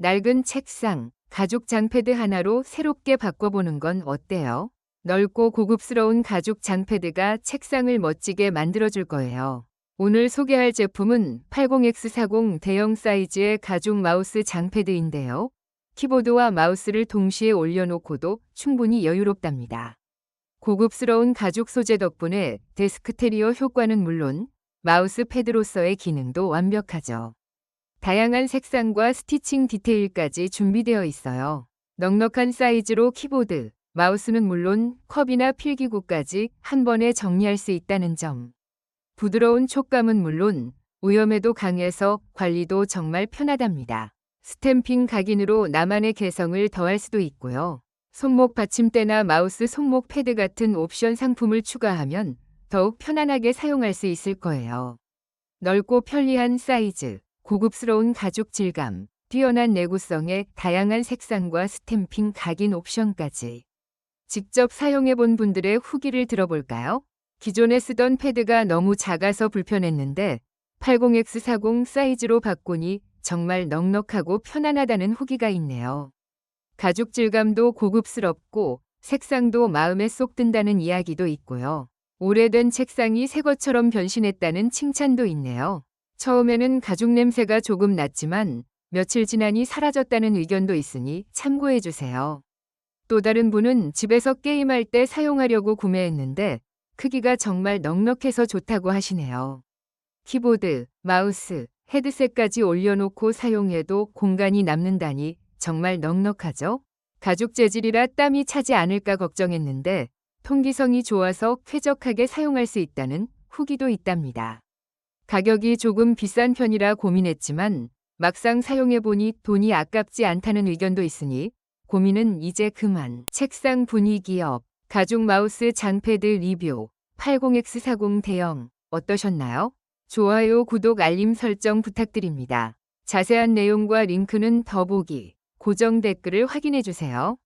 낡은 책상, 가죽 장패드 하나로 새롭게 바꿔보는 건 어때요? 넓고 고급스러운 가죽 장패드가 책상을 멋지게 만들어줄 거예요. 오늘 소개할 제품은 80X40 대형 사이즈의 가죽 마우스 장패드인데요. 키보드와 마우스를 동시에 올려놓고도 충분히 여유롭답니다. 고급스러운 가죽 소재 덕분에 데스크테리어 효과는 물론 마우스 패드로서의 기능도 완벽하죠. 다양한 색상과 스티칭 디테일까지 준비되어 있어요. 넉넉한 사이즈로 키보드, 마우스는 물론 컵이나 필기구까지 한 번에 정리할 수 있다는 점. 부드러운 촉감은 물론 오염에도 강해서 관리도 정말 편하답니다. 스탬핑 각인으로 나만의 개성을 더할 수도 있고요. 손목 받침대나 마우스 손목 패드 같은 옵션 상품을 추가하면 더욱 편안하게 사용할 수 있을 거예요. 넓고 편리한 사이즈, 고급스러운 가죽 질감, 뛰어난 내구성에 다양한 색상과 스탬핑 각인 옵션까지. 직접 사용해 본 분들의 후기를 들어볼까요? 기존에 쓰던 패드가 너무 작아서 불편했는데 80X40 사이즈로 바꾸니 정말 넉넉하고 편안하다는 후기가 있네요. 가죽 질감도 고급스럽고 색상도 마음에 쏙 든다는 이야기도 있고요. 오래된 책상이 새 것처럼 변신했다는 칭찬도 있네요. 처음에는 가죽 냄새가 조금 났지만 며칠 지나니 사라졌다는 의견도 있으니 참고해 주세요. 또 다른 분은 집에서 게임할 때 사용하려고 구매했는데 크기가 정말 넉넉해서 좋다고 하시네요. 키보드, 마우스, 헤드셋까지 올려놓고 사용해도 공간이 남는다니 정말 넉넉하죠? 가죽 재질이라 땀이 차지 않을까 걱정했는데 통기성이 좋아서 쾌적하게 사용할 수 있다는 후기도 있답니다. 가격이 조금 비싼 편이라 고민했지만 막상 사용해보니 돈이 아깝지 않다는 의견도 있으니 고민은 이제 그만. 책상 분위기 업, 가죽 마우스 장패드 리뷰, 80X40 대형 어떠셨나요? 좋아요, 구독, 알림 설정 부탁드립니다. 자세한 내용과 링크는 더보기, 고정 댓글을 확인해 주세요.